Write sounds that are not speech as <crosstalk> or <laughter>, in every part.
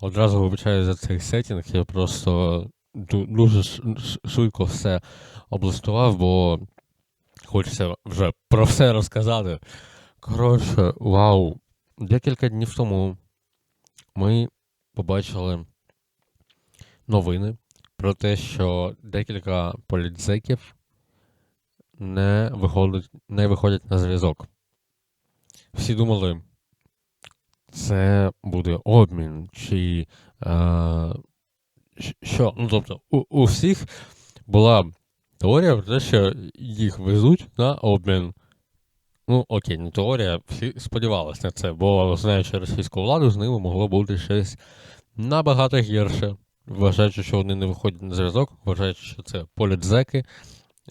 Одразу вибачаю за цей сетінг, я просто дуже швидко все облаштував, бо хочеться вже про все розказати. Коротше, вау. Декілька днів тому ми побачили новини про те, що декілька політзеків не виходять, не виходять на зв'язок. Всі думали, це буде обмін, чи е, що. Ну, тобто, у, у всіх була теорія про те, що їх везуть на обмін. Ну, окей, не теорія, всі сподівалися на це, бо знаючи російську владу, з ними могло бути щось набагато гірше. Вважаючи, що вони не виходять на зв'язок, вважаючи, що це політзеки,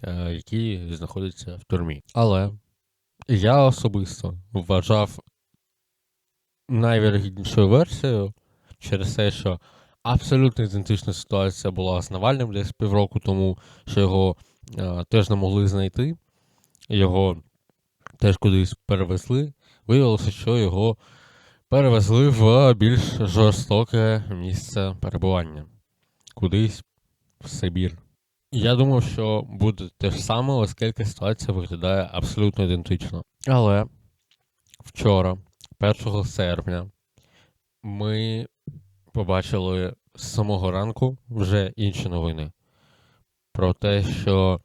е, які знаходяться в тюрмі. Але я особисто вважав найвірогіднішою версією через те, що абсолютно ідентична ситуація була з Навальним десь півроку тому, що його е, теж не могли знайти, його теж кудись перевезли. Виявилося, що його перевезли в більш жорстоке місце перебування, кудись в Сибір. Я думав, що буде те ж саме, оскільки ситуація виглядає абсолютно ідентично. Але вчора, 1 серпня, ми побачили з самого ранку вже інші новини про те, що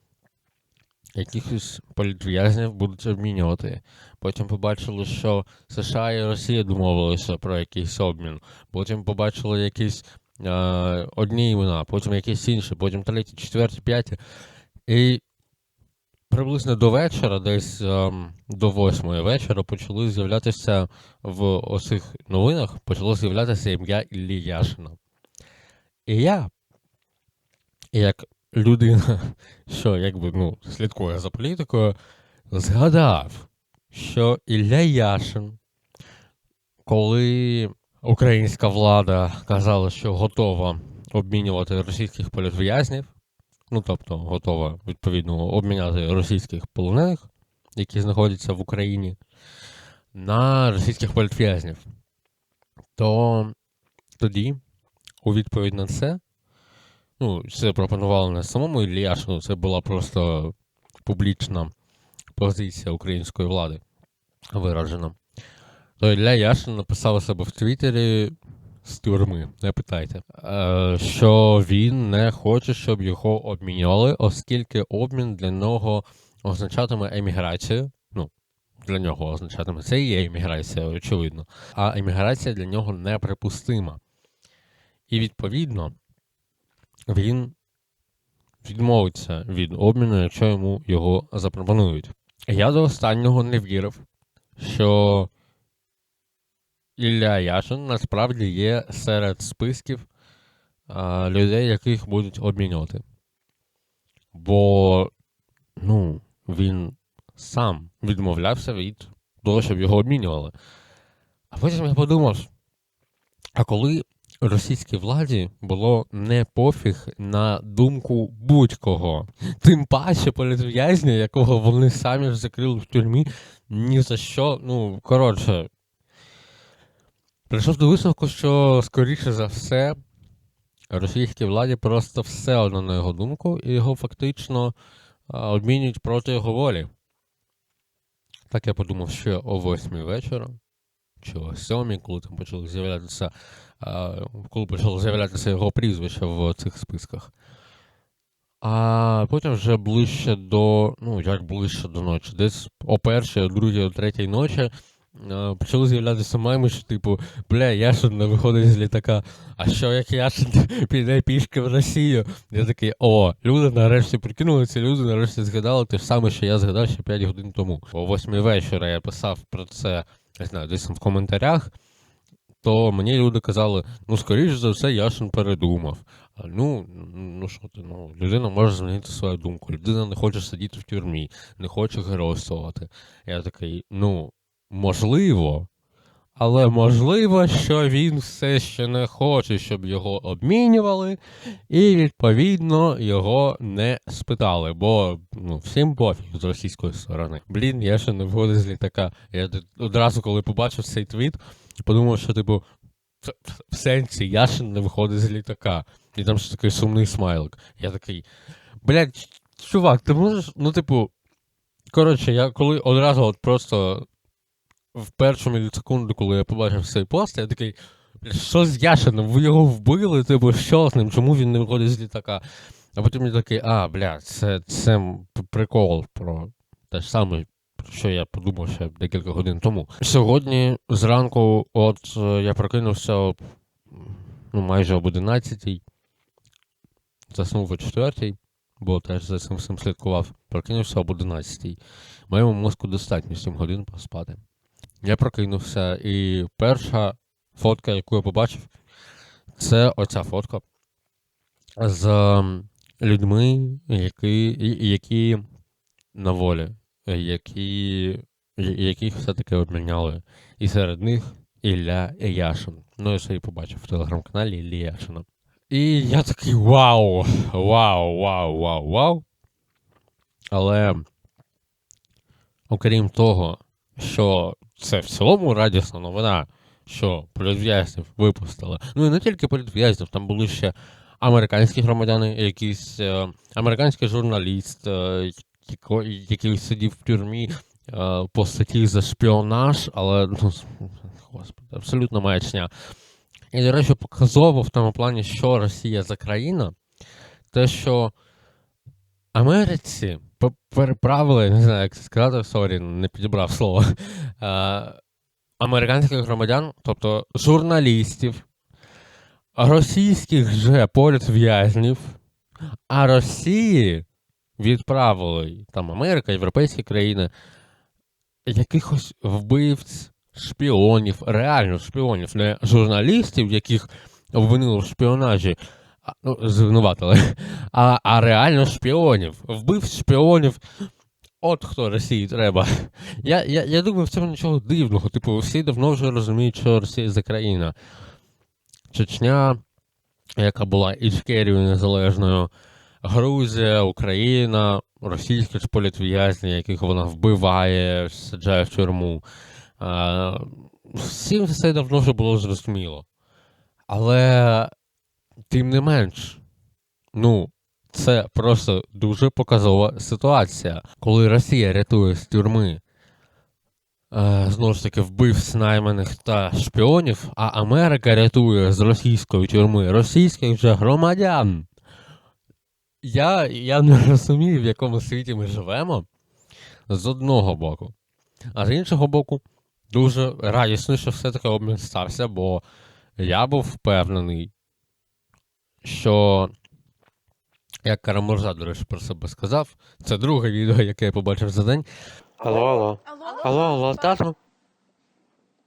якихось політв'язнів будуть обмінювати. Потім побачили, що США і Росія домовилися про якийсь обмін. Потім побачили якісь е, одні імена, потім якісь інші, потім треті, четверті, п'яті. І приблизно до вечора, десь ем, до восьмої вечора, почали з'являтися в оцих новинах, почало з'являтися ім'я Іллі. І я, як людина, <laughs> що якби ну, слідкує за політикою, згадав, що Ілля Яшин, коли українська влада казала, що готова обмінювати російських політв'язнів, ну тобто готова відповідно обміняти російських полонених, які знаходяться в Україні, на російських політв'язнів, то тоді, у відповідь на це, ну, це пропонувало не самому Іллі Яшину, це була просто публічна позиція української влади виражена. То Ілля Яшин написав себе в Твіттері з тюрми, не питайте, е, що він не хоче, щоб його обмінювали, оскільки обмін для нього означатиме еміграцію. Ну, для нього означатиме це і є еміграція, очевидно. А еміграція для нього неприпустима. І відповідно він відмовиться від обміну, якщо йому його запропонують. Я до останнього не вірив, що Ілля Яшин насправді є серед списків а, людей, яких будуть обмінювати. Бо, ну, він сам відмовлявся від того, щоб його обмінювали. А потім я подумав: а коли російській владі було не пофіг на думку будь-кого, тим паче політв'язня, якого вони самі ж закрили в тюрмі, ні за що, ну, коротше. Прийшов до висновку, що, скоріше за все, російській владі просто все одно на його думку, і його фактично обмінюють проти його волі. Так я подумав ще о 8 вечора, чи о 7, коли там почали з'являтися, коли почало з'являтися його прізвище в цих списках. А потім вже ближче до, ну як ближче до ночі, десь о першій, о другій, о третій ночі почали з'являтися меми, що типу, бля, Яшин не виходить з літака. А що як Яшин <laughs> піде пішки в Росію? Я такий, о, люди нарешті прикинулися, люди нарешті згадали те ж саме, що я згадав ще 5 годин тому. О 8 вечора я писав про це, не знаю, десь там в коментарях. То мені люди казали, ну, скоріш за все, Яшин передумав. А, Ну, ну що ти, ну, людина може змінити свою думку. Людина не хоче сидіти в тюрмі, не хоче геройствувати. Я такий, ну, можливо, але можливо, що він все ще не хоче, щоб його обмінювали, і відповідно його не спитали. Бо ну, всім пофіг з російської сторони. Блін, я ще не виходив з літака. Я одразу, коли побачив цей твіт, подумав, що типу. в, сенсі Яшин не виходить з літака. І там ще такий сумний смайлик. Я такий. Блядь, чувак, ти можеш. Ну, типу. Коротше, я коли одразу от просто в першу мілісекунду, коли я побачив цей пост, я такий. Що з Яшином? Ви його вбили? Типу, що з ним? Чому він не виходить з літака? А потім я такий, а, бля, це, це прикол про те ж саме, про що я подумав ще декілька годин тому. Сьогодні зранку, от е, я прокинувся ну, майже об 11-й, заснув о 4-й, бо теж за цим всім слідкував. Прокинувся об 11-й. Моєму мозку достатньо 7 годин поспати. Я прокинувся, і перша фотка, яку я побачив, це оця фотка з ем, людьми, які, які на волі, які, яких все-таки обміняли. І серед них Ілля Яшин. Ну, я це і побачив в телеграм-каналі Іллі Яшина. І я такий вау! Вау, вау, вау, вау. Але окрім того, що це в цілому радісна новина, що політв'язнів випустили. Ну і не тільки політв'язнів, там були ще американські громадяни, якийсь е, американський журналіст, е, який сидів в тюрмі е, по статті за шпіонаж, але ну, господи, абсолютно маячня. І, до речі, показово в тому плані, що Росія за країна, те, що Америці переправили, не знаю, як це сказати, сорі, не підібрав слово. <laughs> Американських громадян, тобто журналістів, російських же політв'язнів, а Росії відправили там Америка, європейські країни, якихось вбивць, шпіонів, реально шпіонів, не журналістів, яких обвинили в шпіонажі, ну, звинуватили, <laughs> а, а реально шпіонів, вбивць шпіонів. От хто Росії треба. <laughs> Я, я, я думаю, в цьому нічого дивного. Типу, всі давно вже розуміють, що Росія за країна. Чечня, яка була Ічкерією незалежною, Грузія, Україна, російські ж політв'язні, яких вона вбиває, саджає в тюрму. Всім це давно вже було зрозуміло. Але, тим не менш, ну, це просто дуже показова ситуація, коли Росія рятує з тюрми. Е, знову ж таки, вбивць найманих та шпіонів, а Америка рятує з російської тюрми російських же громадян. Я, я не розумію, в якому світі ми живемо з одного боку. А з іншого боку, дуже радісно, що все-таки обмін стався, бо я був впевнений, що, як Карамурза, до речі, про себе сказав, це друге відео, яке я побачив за день. Алло, алло. Алло? Алло, алло, тато?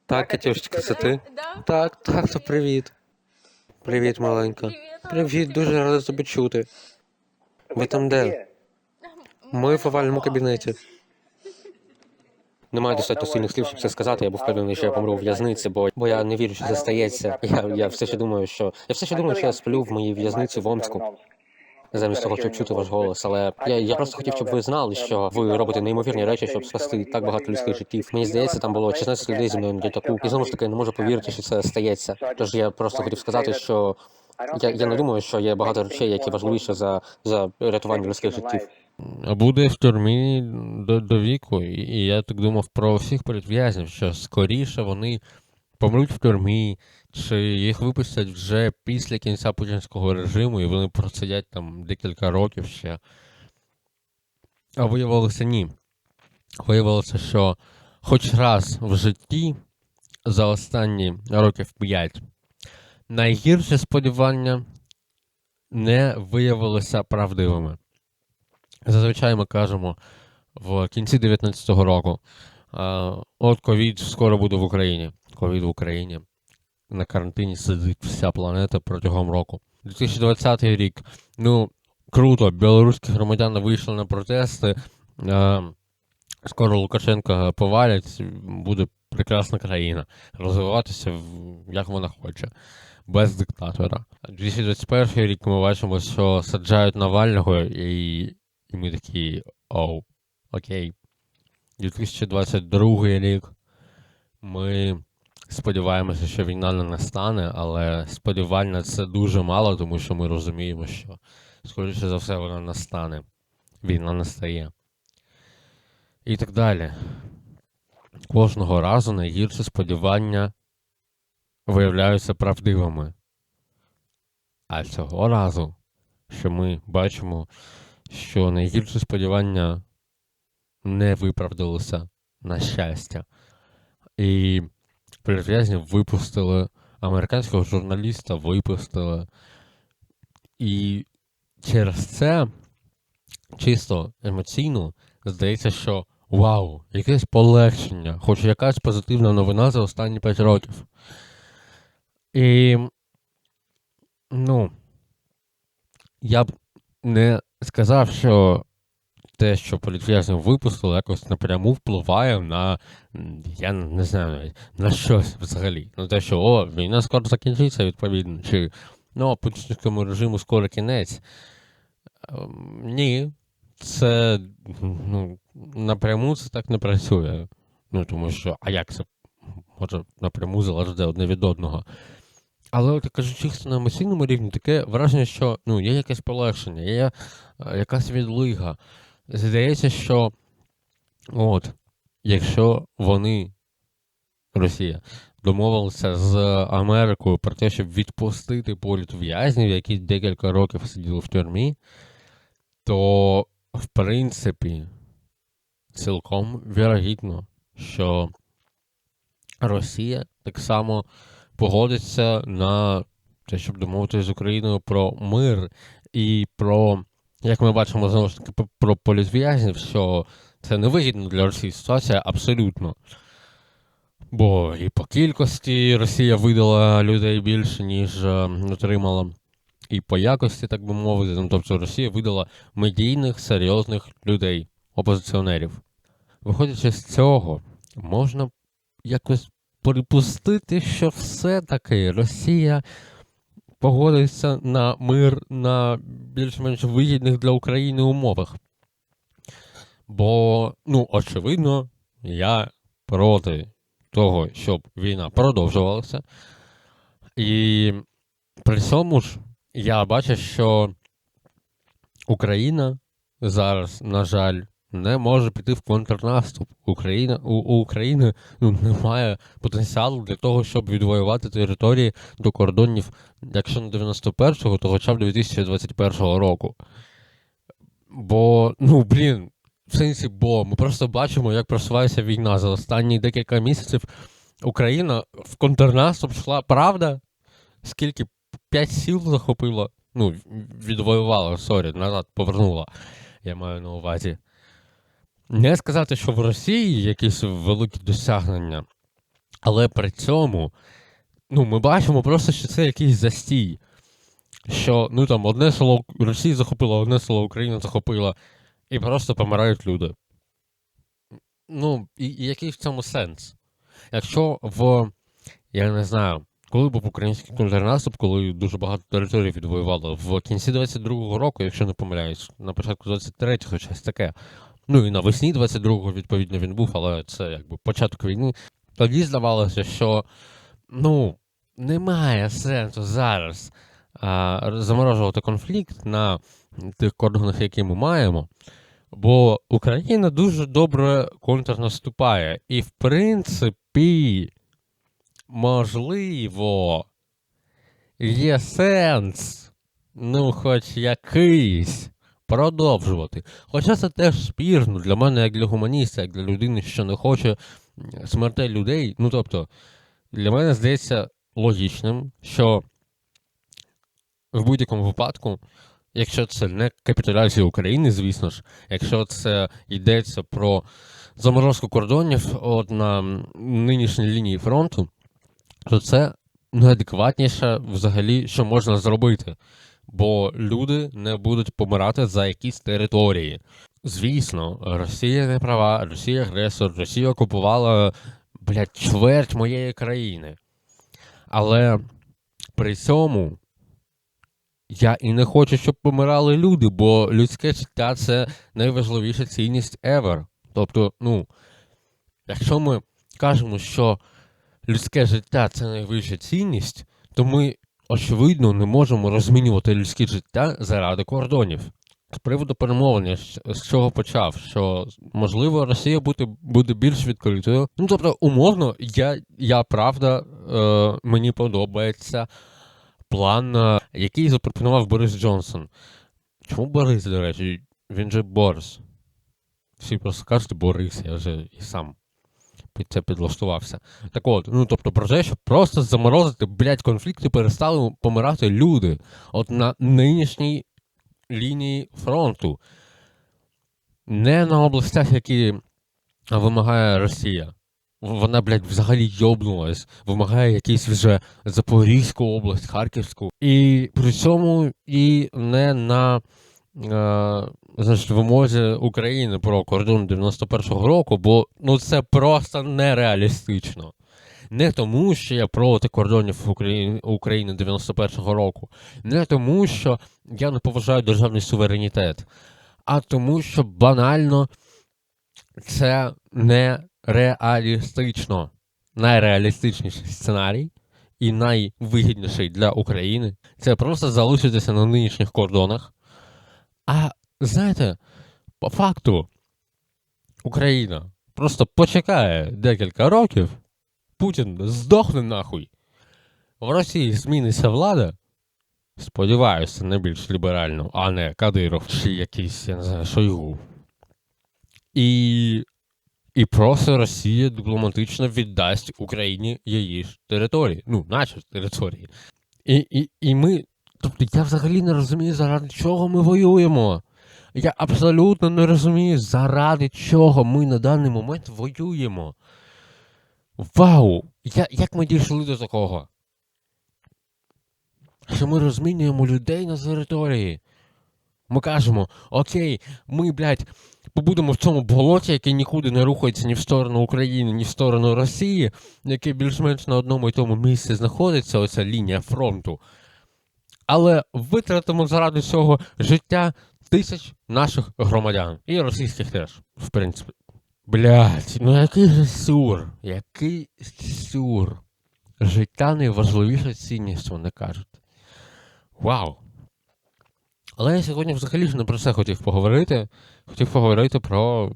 Так, Катюшечка, це ти? Так, так, то привіт. Привіт, маленька. Привіт, дуже рада тебе чути. Ви там де? Ми в овальному кабінеті. Немає достатньо сильних слів, щоб це сказати. Я був впевнений, що я помру в в'язниці, бо, бо я не вірю, що це стається. Я, я все ще думаю, що я все ще думаю, що я сплю в моїй в'язниці в Омску. Замість того, щоб чути ваш голос, але я, я просто хотів, щоб ви знали, що ви робите неймовірні речі, щоб спасти так багато людських життів. Мені здається, там було 16 людей зі мною на літаку. І знову ж таки, не можу повірити, що це стається. Тож я просто хотів сказати, що я, я не думаю, що є багато речей, які важливіше за, за рятування людських життів. Буде в тюрмі до, до віку, і, і я так думав про всіх політв'язнів, що скоріше вони помруть в тюрмі, чи їх випустять вже після кінця путінського режиму, і вони просидять там декілька років ще. А виявилося ні. Виявилося, що хоч раз в житті за останні років 5 найгірші сподівання не виявилися правдивими. Зазвичай ми кажемо в кінці 19-го року. От ковід скоро буде в Україні. Ковід в Україні. На карантині сидить вся планета протягом року. 2020 рік. Ну, круто, білоруські громадяни вийшли на протести. Скоро Лукашенка повалять, буде прекрасна країна. Розвиватися як вона хоче, без диктатора. 2021 рік ми бачимо, що саджають Навального, і, і ми такі оу, окей. 2022 рік ми сподіваємося, що війна не настане, але сподівань на це дуже мало, тому що ми розуміємо, що, скоріше за все, вона настане. Війна настає. І так далі. Кожного разу найгірші сподівання виявляються правдивими. А цього разу, що ми бачимо, що найгірші сподівання не виправдалися на щастя. І політв'язнів випустили, американського журналіста випустили. І через це чисто емоційно здається, що вау, якесь полегшення, хоч якась позитивна новина за останні 5 років. І, ну, я б не сказав, що те, що політв'язнів випустили, якось напряму впливає на, я не знаю навіть, на щось взагалі. Ну, те, що о, війна скоро закінчиться, відповідно, чи ну, путінському режиму скоро кінець. Ем, Ні, це ну, напряму це так не працює. Ну, тому що, а як це може напряму залежати одне від одного. Але от я кажу, на емоційному рівні таке враження, що ну, є якесь полегшення, є е, якась відлига. Здається, що от, якщо вони, Росія, домовилися з Америкою про те, щоб відпустити політв'язнів, які декілька років сиділи в тюрмі, то в принципі цілком вірогідно, що Росія так само погодиться на те, щоб домовитися з Україною про мир і про, як ми бачимо, знову ж таки, про політв'язнів, що це невигідно для Росії ситуація абсолютно. Бо і по кількості Росія видала людей більше, ніж е, отримала, і по якості, так би мовити. Ну, тобто Росія видала медійних, серйозних людей, опозиціонерів. Виходячи з цього, можна якось припустити, що все-таки Росія погодиться на мир на більш-менш вигідних для України умовах. Бо, ну, очевидно, я проти того, щоб війна продовжувалася. І при цьому ж я бачу, що Україна зараз, на жаль, не може піти в контрнаступ. Україна, у, у України ну, немає потенціалу для того, щоб відвоювати території до кордонів, якщо не 91-го, то хоча б 2021 року. Бо, ну, блін, в сенсі, бо ми просто бачимо, як просувається війна за останні декілька місяців. Україна в контрнаступ йшла, правда? Скільки? П'ять сіл захопила? Ну, відвоювала, сорі, назад повернула. Я маю на увазі. Не сказати, що в Росії якісь великі досягнення, але при цьому ну, ми бачимо просто, що це якийсь застій. Що ну там одне село Росія захопила, одне село Україна захопила, і просто помирають люди. Ну, і, і який в цьому сенс? Якщо в, я не знаю, коли був український контрнаступ, коли дуже багато територій відвоювали, в кінці 22-го року, якщо не помиляюсь, на початку 23-го щось таке. Ну і навесні 22-го, відповідно, він був, але це якби початок війни. Тоді здавалося, що ну, немає сенсу зараз а, заморожувати конфлікт на тих кордонах, які ми маємо. Бо Україна дуже добре контрнаступає. І, в принципі, можливо, є сенс, ну, хоч якийсь, продовжувати. Хоча це теж спірно для мене, як для гуманіста, як для людини, що не хоче смертей людей. Ну, тобто, для мене здається логічним, що в будь-якому випадку, якщо це не капітуляція України, звісно ж, якщо це йдеться про заморозку кордонів от на нинішній лінії фронту, то це найадекватніше взагалі, що можна зробити. Бо люди не будуть помирати за якісь території. Звісно, Росія не права, Росія агресор, Росія окупувала, блядь, чверть моєї країни. Але при цьому я і не хочу, щоб помирали люди, бо людське життя це найважливіша цінність ever. Тобто, ну, якщо ми кажемо, що людське життя це найвища цінність, то ми, очевидно, не можемо розмінювати людське життя заради кордонів. З приводу перемовлення, з чого почав, що можливо Росія буде буде більш відкритою. Ну тобто, умовно, я я правда е, мені подобається план, е, який запропонував Борис Джонсон. Чому Борис, до речі? Він же Борис. Всі просто кажуть Борис, я вже і сам під це підлаштувався. Так от, ну тобто, про те, щоб просто заморозити, блядь, конфлікти перестали помирати люди. От на нинішній лінії фронту. Не на областях, які вимагає Росія. Вона, блядь, взагалі йобнулась, вимагає якийсь вже Запорізьку область, Харківську. І при цьому і не на значить, вимозі України про кордон 91-го року, бо ну це просто нереалістично. Не тому, що я проти кордонів України 91-го року, не тому, що я не поважаю державний суверенітет, а тому, що банально це нереалістично. Найреалістичніший сценарій і найвигідніший для України це просто залишитися на нинішніх кордонах. А знаєте, по факту Україна просто почекає декілька років. Путін здохне нахуй. В Росії зміниться влада. Сподіваюся, не більш ліберально, а не Кадиров чи якийсь, я не знаю, Шойгу. І і просто Росія дипломатично віддасть Україні її ж території. Ну, наші території. І, і, І ми. Тобто я взагалі не розумію, заради чого ми воюємо. Я абсолютно не розумію, заради чого ми на даний момент воюємо. Вау! Я, Як ми дійшли до такого? Що ми розмінюємо людей на території. Ми кажемо, окей, ми, блядь, побудемо в цьому болоті, яке нікуди не рухається ні в сторону України, ні в сторону Росії, яке більш-менш на одному і тому місці знаходиться, оця лінія фронту. Але витратимо заради цього життя тисяч наших громадян і російських теж, в принципі. Блять, ну який же сюр, який сюр. Життя найважливіша цінність, вони кажуть. Вау! Але я сьогодні взагалі ж не про це хотів поговорити. Хотів поговорити про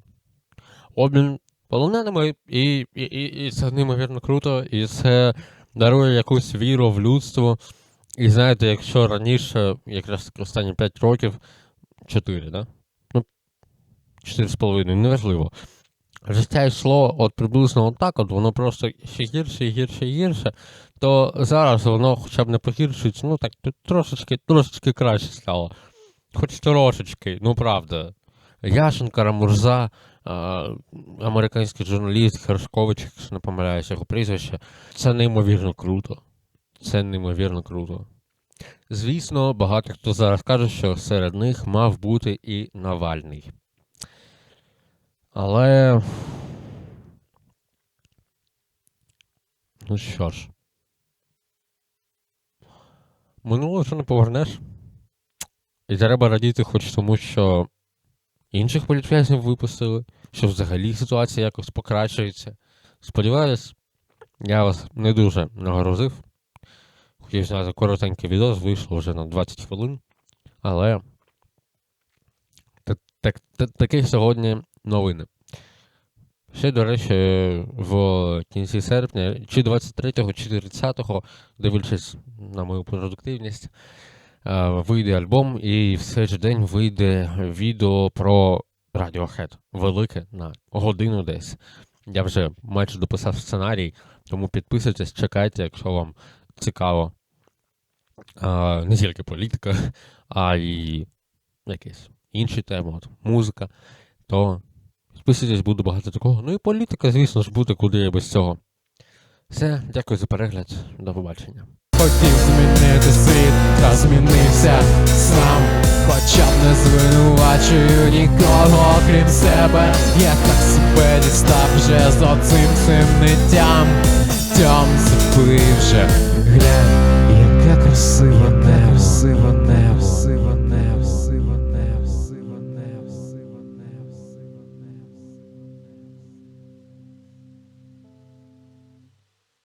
обмін полоненими, і і, і, і це неймовірно круто, і це дарує якусь віру в людство. І знаєте, якщо раніше, якраз останні 5 років, 4, да? Ну, 4,5, неважливо життя йшло от приблизно отак, от воно просто ще гірше і гірше і гірше, то зараз воно хоча б не погіршується, ну так трошечки трошечки краще стало. Хоч трошечки, ну правда. Яшин, Карамурза, а, американський журналіст Хершкович, якщо не помиляюся, його прізвище, це неймовірно круто. Це неймовірно круто. Звісно, багато хто зараз каже, що серед них мав бути і Навальний. Але. Ну що ж. Минуло вже не повернеш. І треба радіти хоч тому, що інших політв'язнів випустили, що взагалі ситуація якось покращується. Сподіваюсь, я вас не дуже нагрузив. Хотів зняти коротенький відео, вийшло вже на 20 хвилин. Але так, так, так, такі сьогодні новини. Ще, до речі, в кінці серпня, чи 23-го, чи 30-го, дивлячись на мою продуктивність, вийде альбом, і в цей же день вийде відео про Radiohead. Велике на годину десь. Я вже майже дописав сценарій, тому підписуйтесь, чекайте, якщо вам цікаво. Не тільки політика, а й якісь інші теми, от, музика, то підписуйтесь, буде багато такого. Ну і політика, звісно ж, буде куди я без цього. Все, дякую за перегляд, до побачення. Хотів змінити світ, та змінився сам. Хоча б не звинувачую нікого, крім себе. Я так себе дістав вже з оцим цим ниттям. Тьом запив вже, глянь, яка красива